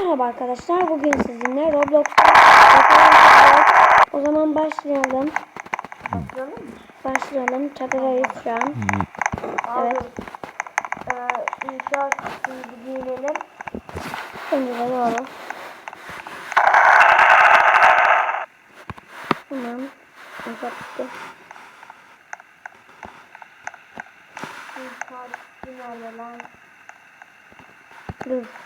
Merhaba arkadaşlar. Bugün sizinle Roblox'ta. O zaman başlayalım. Başlayalım mı? Başlayalım. Şu an. Evet. Ee, inşaat üstünü giyinelim. Şimdi de doğru. Tamam. İnşaat bitti. İnşaat lan? Dur.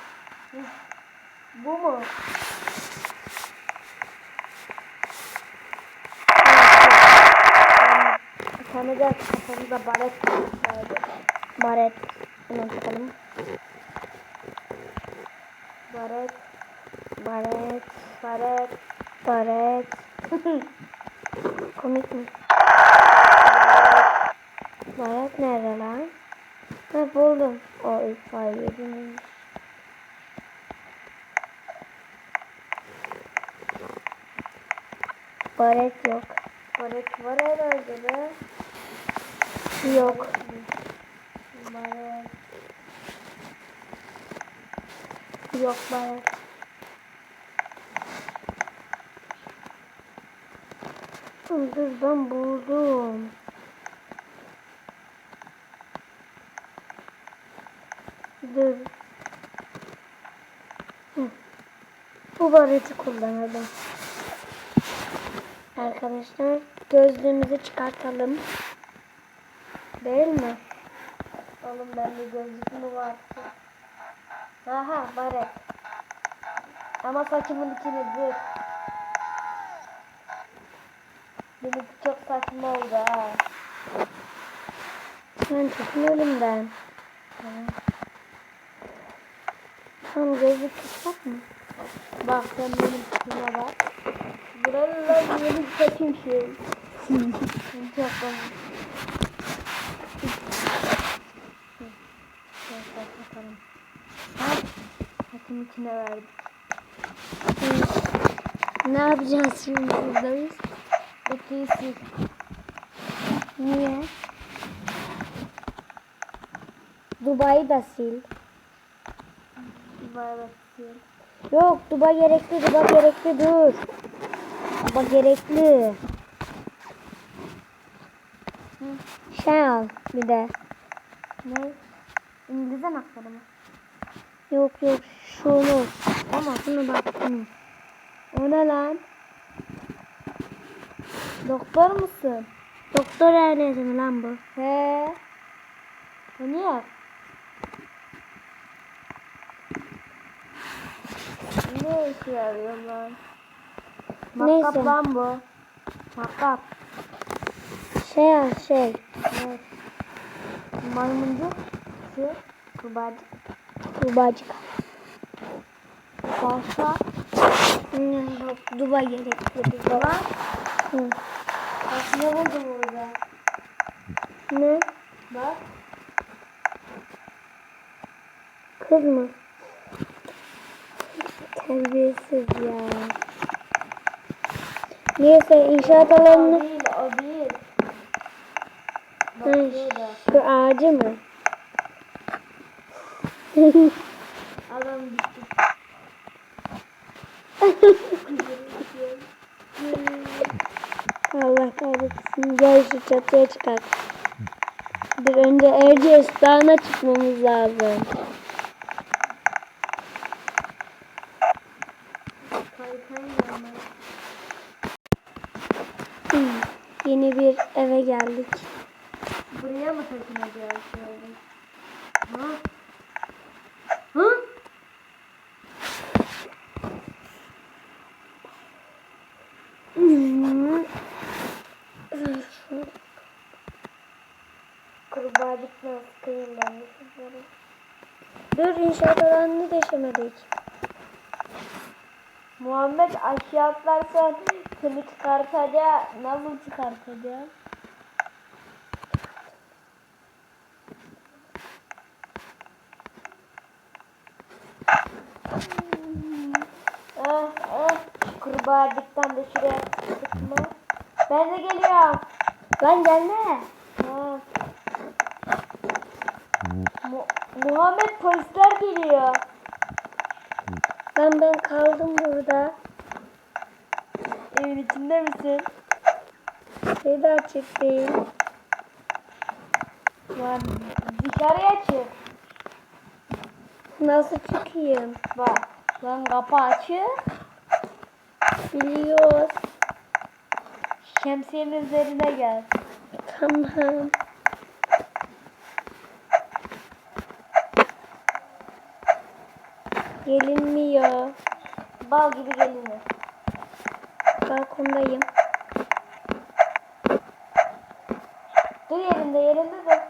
Bu mu? De kafamıza baret. Baret. Hemen takalım. Baret, Baret. baret, Baret. Komik mi? Baret nerede lan? Ha buldum. O itfaiye yedim. Baret yok. baret var herhalde be. Yok. Baret. Yok baret. Dur ben buldum. Dur. Hı. Bu bareti kullanalım. Arkadaşlar gözlüğümüzü çıkartalım. Değil mi? Oğlum bende gözlük mü var? Aha baret. Ama saçımın içine dur. Benimki çok saçma oldu ha. Ben çekin önümden. Tam gözlük tutsak mı? Bak sen benim saçıma bak. Buralar benim saçım şey. çok bakalım. Ha? Saçımın içine verdim. Ne yapacağız şimdi burada biz? Sil. Niye? Dubai'yi da sil. Bay bay sil. Yok Dubai gerekli, Dubai gerekli dur. Dubai gerekli. Şey al bir de. Ne? İngilizce aktarı mı? Yok yok şunu. Ama şunu bak şunu. O ne lan? Doktor musun? Doktor ailesi mi lan bu? He. Bu niye? Ne işe yarıyor lan? Neyse. Matkap lan bu. Matkap. Şey al şey. Ne? Maymuncuk. Şu. Kurbacık. Kubacık. Başka. Hmm, Yok Dubai gerekli. Dubai. Lan. Hı. Bak ne buldum burada? Ne? Bak. Kız mı? Terbiyesiz ya. Neyse inşaat alanını... değil, o değil. Bak Hı, şurada. Şu ağacı mı? Adam gitti. Allah kahretsin. Gel şu çatıya çıkar. Bir önce Erciyes Dağı'na çıkmamız lazım. Kaykay Yeni bir eve geldik. Buraya mı taşınacağız? Ha? Hmm. Sıkayım ben de şunları. Dur inşaat alanını deşemedik. Muhammed aşağı atlarsan seni çıkartacağım. Nasıl çıkartacağım? Ah ah. Kurbağacıktan da şuraya sıkma. Ben de geliyorum. Lan gelme. Ha. Mu- Muhammed polisler geliyor. Lan ben kaldım burada. Evin içinde misin? Şey de açık değil. Lan dışarıya çık. Nasıl çıkayım? Bak. Lan kapı açık. Biliyoruz. Şemsiyenin üzerine gel. Tamam. Gelinmiyor. Bal gibi gelinir. Balkondayım. Dur yerinde yerinde dur.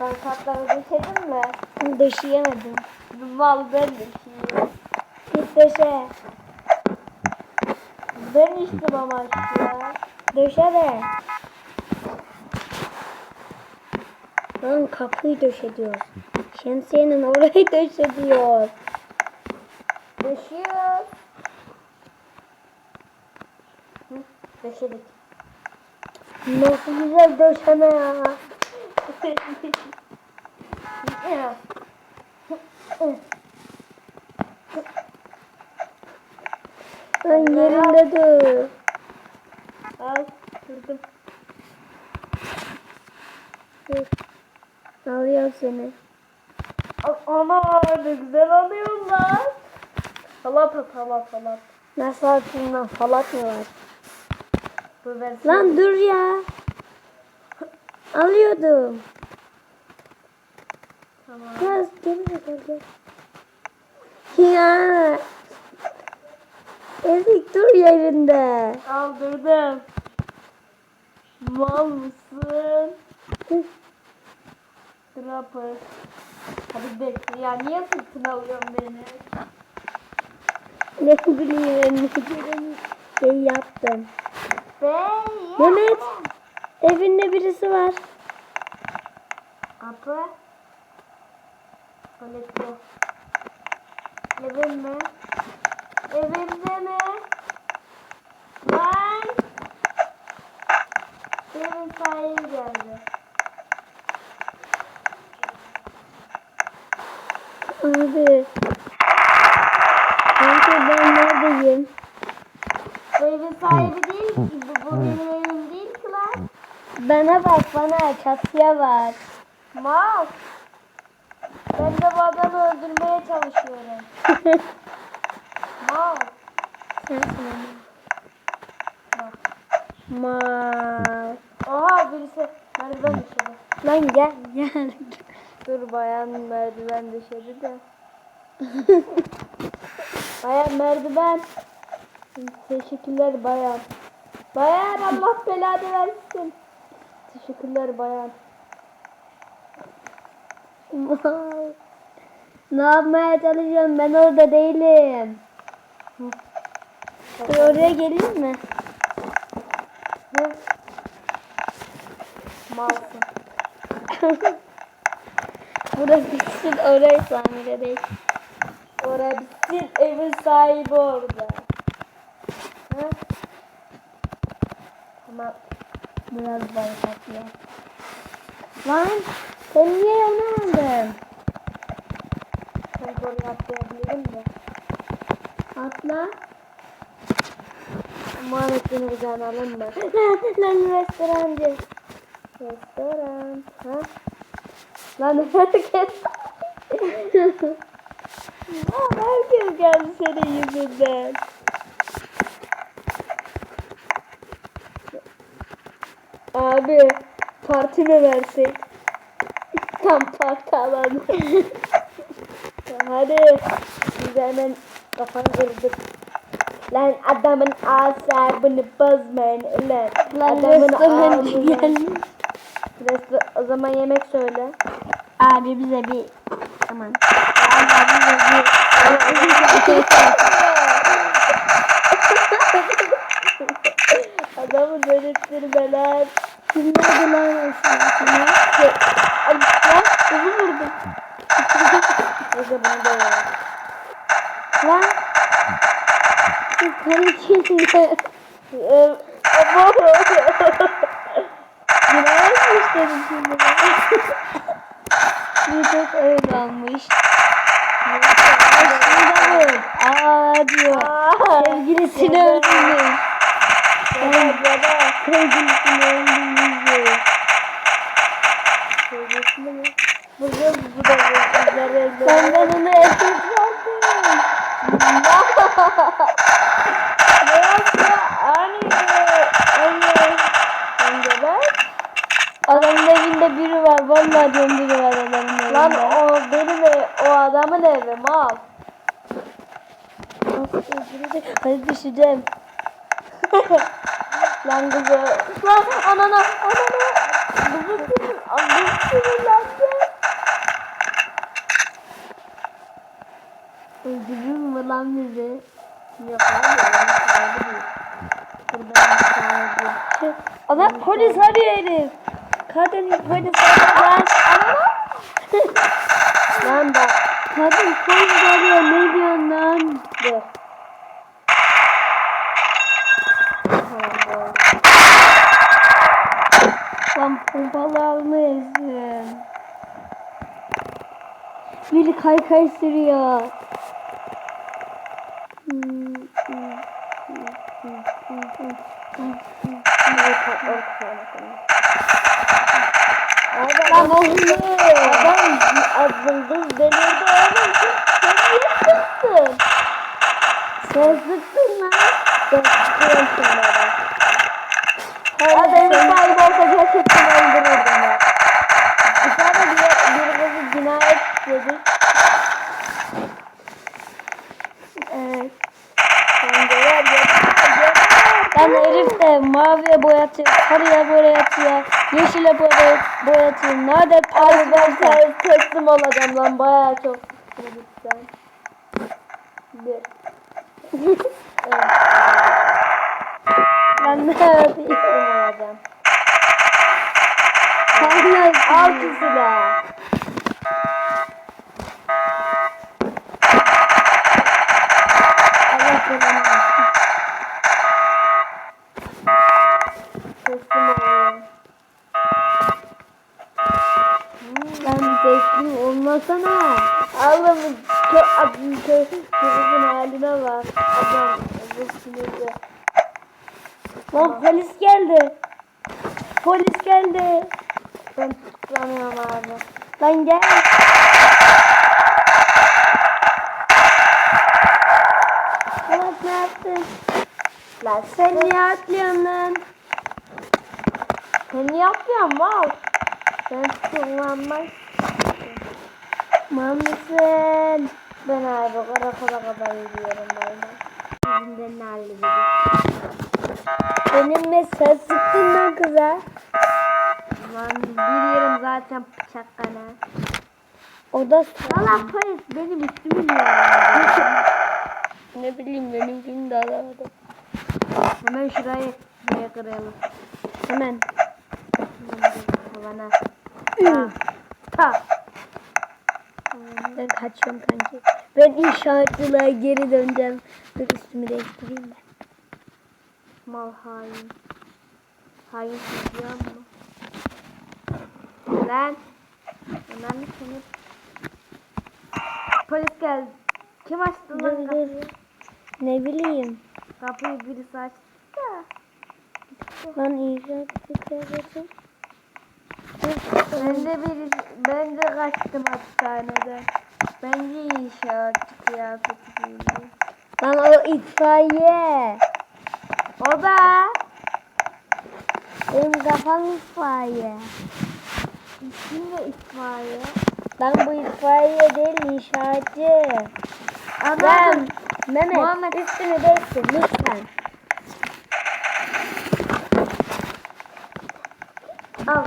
Ben kartları düşedin mi? Döşeyemedim. Mal ben düşüyorum. Git döşe. Ben içtim ama ya. Döşe de. Lan kapıyı döşe diyoruz. Şemsiyenin orayı döşe diyor. Düşüyor. Hı, Döşedik. Nasıl güzel döşeme ya. Lan yerinde dur. Al durdum. Dur. Alıyorum seni. Ana ne güzel alıyorsun lan. Salat at salat salat. Nasıl atayım lan? Falat mı var? Ben Lan dur ya. Alıyordum. Tamam. Biraz geri gel gel. Ya. Ezik dur yerinde. Aldırdım. Mal mısın? Trapper. Hadi bekle ya niye sırtına alıyorsun beni? ne bileyim. Şey yaptım. Ben Mehmet. Evinde birisi var. Kapı. Yok. Evin mi? Evimde mi? Lan! Evin sahibi geldi. Abi. Kanka ben neredeyim? Bu evin sahibi değil ki. Bu, bu benim evim değil ki lan. Bana bak bana çatıya bak. Mal. Ben de bu adamı öldürmeye çalışıyorum. Mal. Sensin Mal. ama. Ma. Oha birisi merdiven düşürdü. Lan gel gel. Dur bayan merdiven düşürdü de. bayan merdiven. Teşekkürler bayan. Bayan Allah belanı versin. Teşekkürler bayan. ne yapmaya çalışıyorum ben orada değilim. Dur oraya geleyim mi? Hı? Malsın. Burası bitsin orayı tamir edeyim. Oraya bitsin evin sahibi orada. Hı? Tamam. Biraz bayraklı. Lan sen niye yana aldın? Ben oraya atlayabilirim de. Atla. Muhammed'in kucağına alın mı? Lan, lan restorancı. Restoran. Ha? Lan herkes. Lan herkes geldi senin yüzünden. Abi parti mi versek? Tam parti alanı. Hadi. Biz hemen kafanı kırdık. Lan adamın asabını bozmayın ulan. Lan adamın ağzını- gelmiş. Resto o zaman yemek söyle. Abi bize bir aman. Abi bize bir Adamı delirttirme lan. Kimlerdi lan aslında? Ay lan kuzu vurdum. Neyse bunu da. Lan. Kan içinde. Ee, Ama Günaydın dedim şimdi. Bir tek öyle almış. Aa diyor. Sevgilisini öldürmüş. Baba baba. Sevgilisini öldürmüş. Sevgilisini mi? Bugün bu da bizlere Sen ben onu erkek sandım. Anne. Anne. Anne ben. Adamın evinde biri var. Vallahi diyorum biri var adamın evinde. Lan o benim ev, o adamın evi mal. Hadi düşeceğim. Lan kızı. Lan anana anana. Kızı sinir. Kızı sinirlendi. Öldürür mü lan bizi? Yok abi. onun sahibi değil. Buradan sahibi. Adam polis arıyor herif. Kadın polis arıyor lan. Lan bak. Kadın polis arıyor. Ne diyorsun lan? Dur. Lan pompalı almışsın. Biri kaykay sürüyor. Hmm, hmm, hmm, hmm, hmm, hmm, hmm, hmm. Lan oğlum. Adam azıldı delirdi oğlum. Sen niye sıktın? Sen sıktın lan. Ben sıkıyorum şunlara. Hayır, Ya benim sen- sahibi olsa gerçekten öldürürdüm ya. Dışarıda bir, bir kızı cinayet işledik. Evet. Sen de yer yeter yeter. Lan herif de maviye boyatıyor, sarıya boyatıyor, yeşile boya- boyatıyor. Nerede Abi parası ben varsa. te- teslim olacağım lan bayağı çok sıkıntı sen. Bir. Evet. Lan ne yapayım? Teslim olacağım. Kanka Al şu silahı. Allah belanı versin. Teslim olayım. Lan olmasana. Allah'ım kö adın kö kızın haline bak. Adam bu. Lan polis geldi. Polis geldi. Ben tutuklanıyorum abi. Lan gel. Polat ne yaptın? Lan Sen niye atlıyorsun lan? Sen niye yapıyorsun mal? Ben tutuklanmaz. Mal mısın? Ben abi karakola kadar yürüyorum böyle. Yüzünden halledeceğim? Benim sen sıktın lan kıza? Lan biliyorum zaten bıçak kana. O da Allah polis benim üstümü arıyor? ne bileyim benimkini de alamadım. Hemen şurayı şuraya kıralım. Hemen. Havana. Ta. Ben kaçıyorum kanki. Ben inşaatçılığa geri döneceğim. Dur üstümü değiştireyim de. Mal hain. Hain biliyor musun? Lan. Lan seni. Polis geldi. Kim açtı lan kapıyı? Ne bileyim. Kapıyı birisi açtı da. Lan inşaat kıyafeti. Ben de bir ben de kaçtım hapishaneden. Bence inşaatçı kıyafeti giydi. Lan o itfaiye. O da Benim kafam itfaiye. şimdi itfaiye. Lan bu itfaiye değil inşaatçı. Adam Lan Mehmet Muhammed. üstünü değiştir lütfen. al.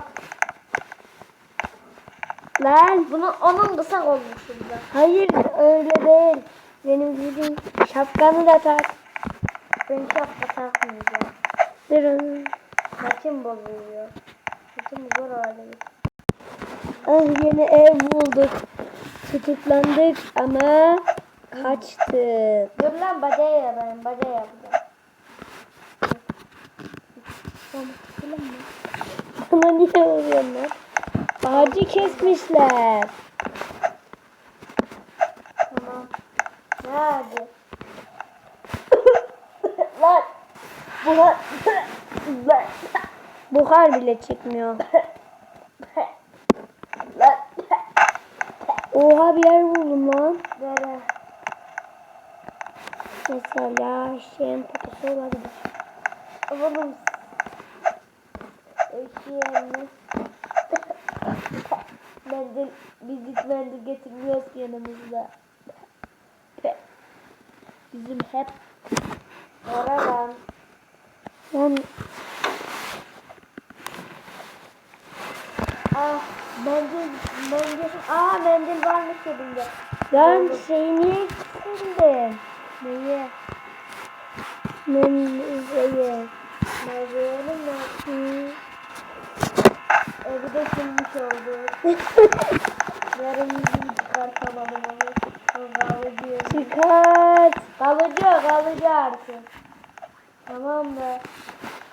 Lan. Bunu onun kısa olmuşum da. Hayır öyle değil. Benim dediğim şapkanı da tak. Ben şapka takmayacağım. Durun. Saçım bozuluyor. Saçım zor hale Ah yeni ev bulduk. Tutuklandık ama kaçtık. Dur lan bacaya yapayım. Bacaya yapacağım. Tamam. Bana niye vuruyorsun lan? Ağacı kesmişler. Tamam. Lan. Bu lan. Lan. Buhar bile çıkmıyor. Oha bir yer buldum lan. Nere? Mesela şeyin kutusu olabilir. Oğlum. Eşeğimiz. Mendil, biz hiç mendil getirmiyoruz ki yanımızda. Bizim hep oradan. Lan Ah mendil, mendil. Aa mendil varmış elimde. lan şey niye? Ben şeyi. Merdivenim mi? Hı. Evi de silmiş oldu. Yarın yüzünü çıkartamadım onu. Kalıcı. Çıkart. Kalıcı, kalıcı artık. Tamam mı?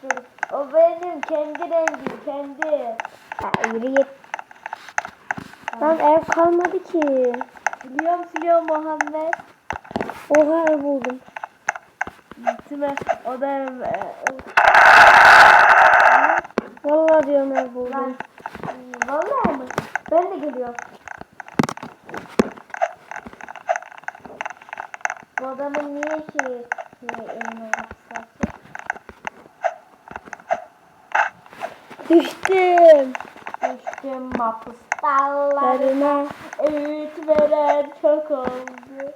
Dur. O benim kendi rengim, kendi. Ya yürü git. Lan ev kalmadı ki. Siliyorum siliyorum Muhammed. Oha ev buldum. Gitme. O da ev. Vallahi diyorum Lan. buldum. Vallahi mı? Ben de geliyorum. Bu adamın niye şey, şey eline hapsası? Düştüm. Düştüm. Darına. Öğüt veren çok oldu.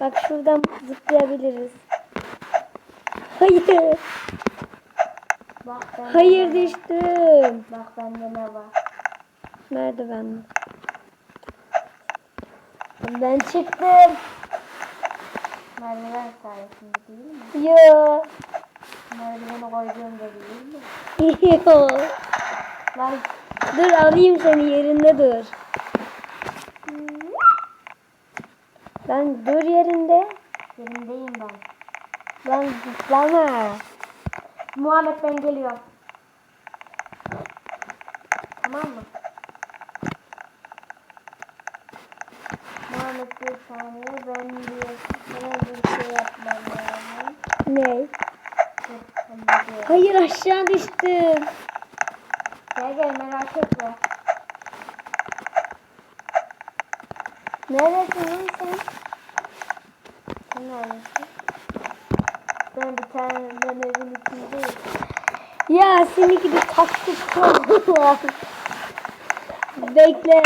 Bak şuradan zıplayabiliriz. Hayır. Bak bende Hayır var? düştüm. Bak bende ne var? Nerede ben? Ben çıktım. Merdiven sayesinde değil mi? Yo. Merdiveni koyduğumda değil mi? Yo. Lan Dur alayım seni yerinde dur. Lan dur yerinde. yerindeyim ben. Lan zıplama. Muhammed ben geliyorum. Tamam mı? Muhammed bir saniye ben bir hemen bir şey yapmam lazım. Ne? Hayır aşağı düştüm. Gel gel merak etme. Neredesin sen? Sen neredesin? Ben bir tane ben evin içindeyim. Ya seni gibi taktik kaldılar. Bekle.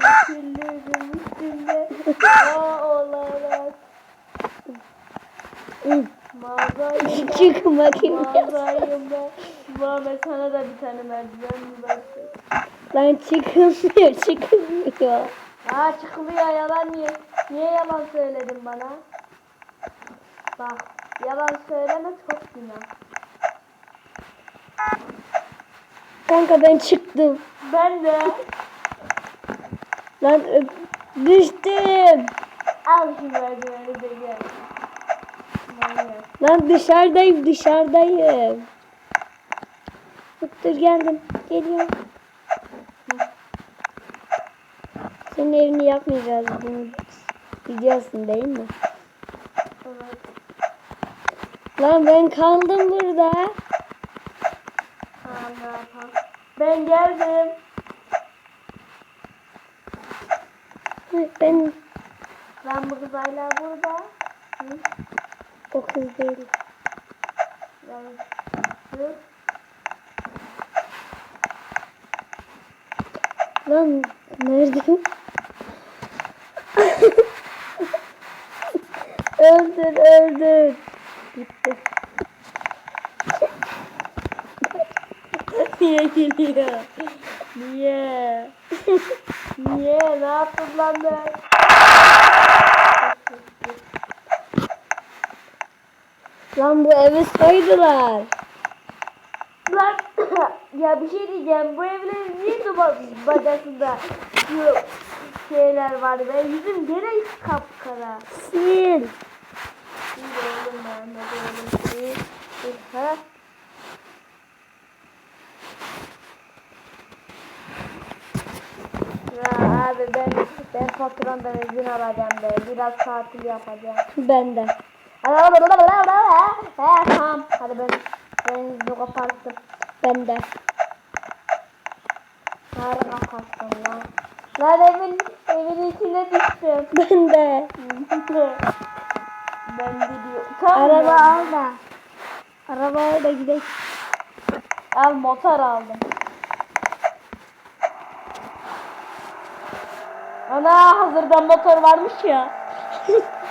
Dökülürüm üstünde Aa olarak Mağazayım Çık bakayım. Mağazayım ben Muhammed sana da bir tane merdiven mi versek? Lan çıkılmıyor çıkılmıyor. Aa çıkılıyor yalan niye? Niye yalan söyledin bana? Bak yalan söyleme çok günah. Kanka ben çıktım. Ben de Lan öp- düştüm. al şu merdiveni de gel. Lan dışarıdayım dışarıdayım. Dur geldim. Geliyorum. Senin evini yapmayacağız bunu. Biliyorsun değil mi? Evet. Lan ben kaldım burada. Tamam. Ben geldim. Ben Ben bu kız hala burada. Hı? o kız değilim. Ben. Lan nerede? Öldür öldür. Gitti. Niye geliyor? Niye? Niye? Ne yaptın lan ben? Lan bu evi soydular. Lan ya bir şey diyeceğim. Bu evlerin niye duba bacasında şu şeyler var be? Yüzüm gene kapkara. Sil. He? Ya abi ben ben faturamdan izin alacağım be. Biraz tatil yapacağım. Ben de. He tamam. Hadi ben ben bu kapattım. Ben de. Harika kapattım lan. Lan evin, evin içine düştüm. Ben de. ben de diyor. Tamam Araba al da. Araba al da gidelim. Al motor aldım. Ana hazırdan motor varmış ya.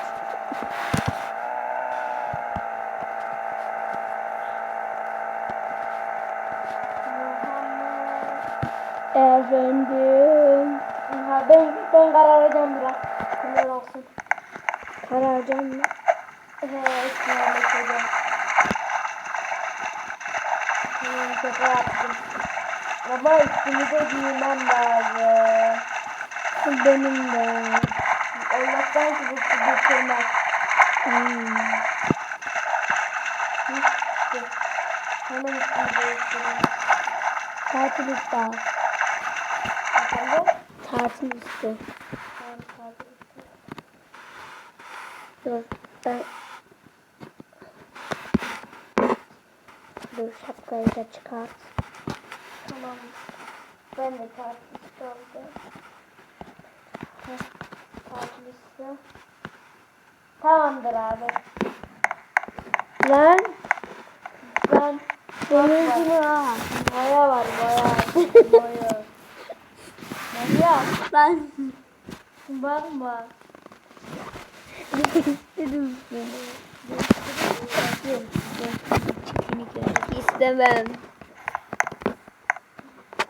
Efendim. Ha, ben, ben kararacağım biraz. Bunlar olsun. Kararcan mı? He, üstüne Hmm, şaka yaptım. Ama üstümü de giymem lazım. Benim de. Allah'tan ki bu su getirmez. Hmm. Hemen üstümü değiştireyim. Tatil üstü. Efendim? Tatil üstü. Tamam. Dur. Ben... Dur şapkayı da çıkart. Tamam. Ben de. Heh, Tatil üstü. Tamamdır abi. Lan. Ben Denizini al. boya var boya. boya. Boya. Lan. Bakma. Dedim İstemem.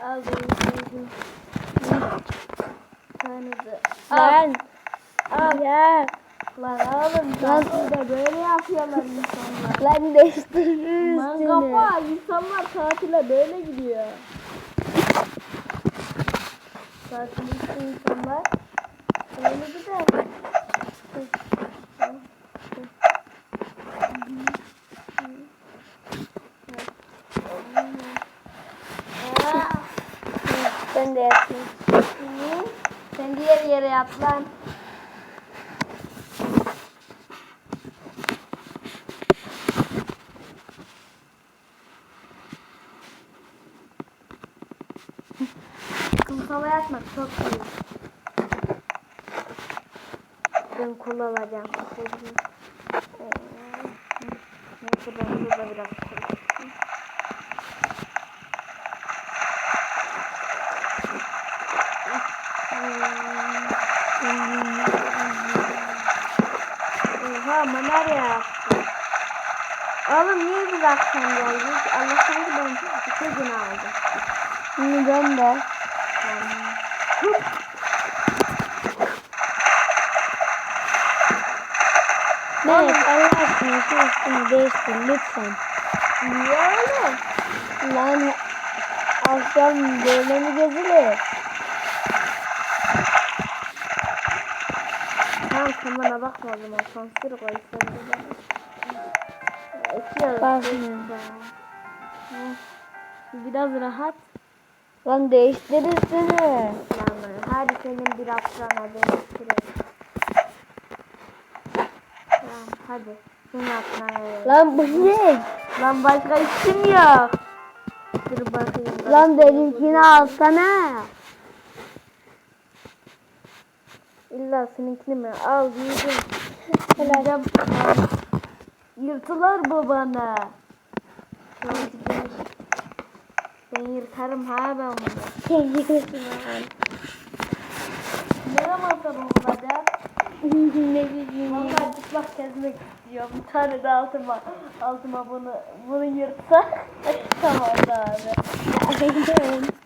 Al benim Tanıdı. Al. Lan. Al. Ya. Lan oğlum Lan. tatilde böyle yapıyorlar insanlar. Lan değiştirir Lan kafa insanlar tatile böyle gidiyor. Tatil üstü insanlar böyle gider. Aa, Ben de yapayım. Hı? Sen lan. Kumsala yatmak çok iyi. Ben kullanacağım. Ee, Neyse ben burada biraz çalışayım. Oha manar yaptı. Oğlum niye biz akşam geldik? Allah'tan ki ben iki gün aldım. Şimdi ben de. Mehmet Allah aşkına şu üstünü değiştir lütfen. Niye öyle? Lan akşam böyle mi gezilir? Tamam sen bana bakma o zaman. Sansür koy sen de bana. Ekiyoruz. Bakmıyorum. Biraz rahat. Lan değiştir üstünü. Lan hadi senin bir haftan değiştirelim. Tamam hadi. Senin haftan. Lan bu ne? Lan başka işim yok. Dur bakayım. Lan benimkini alsana. İlla seninkini mi? Al yiyeceğim. Helal. Yırtılar bu bana. Ben yırtarım ha ben bunu. Sen yıkıyorsun lan. Ne zaman sabah olacak? ne bileyim. Vallahi çıplak gezmek istiyorum. Bir tane de altıma, altıma bunu, bunu yırtsa. tamam da abi.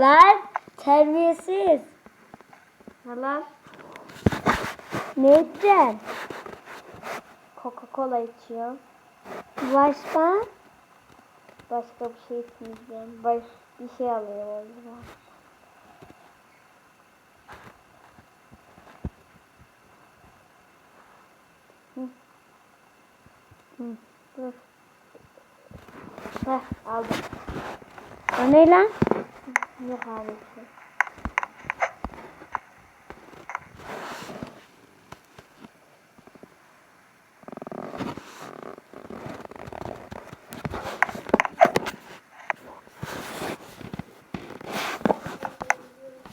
Lan terbiyesiz. Lan Ne edeceksin? Coca-Cola içiyor. Başka? Başka bir şey içmeyeceğim. Baş, bir şey alıyorum o zaman. Hı. Hı, Dur. Heh aldım. O ne lan? Yok abi bir şey.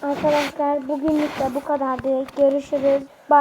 Arkadaşlar bugünlük de bu kadardı. Görüşürüz.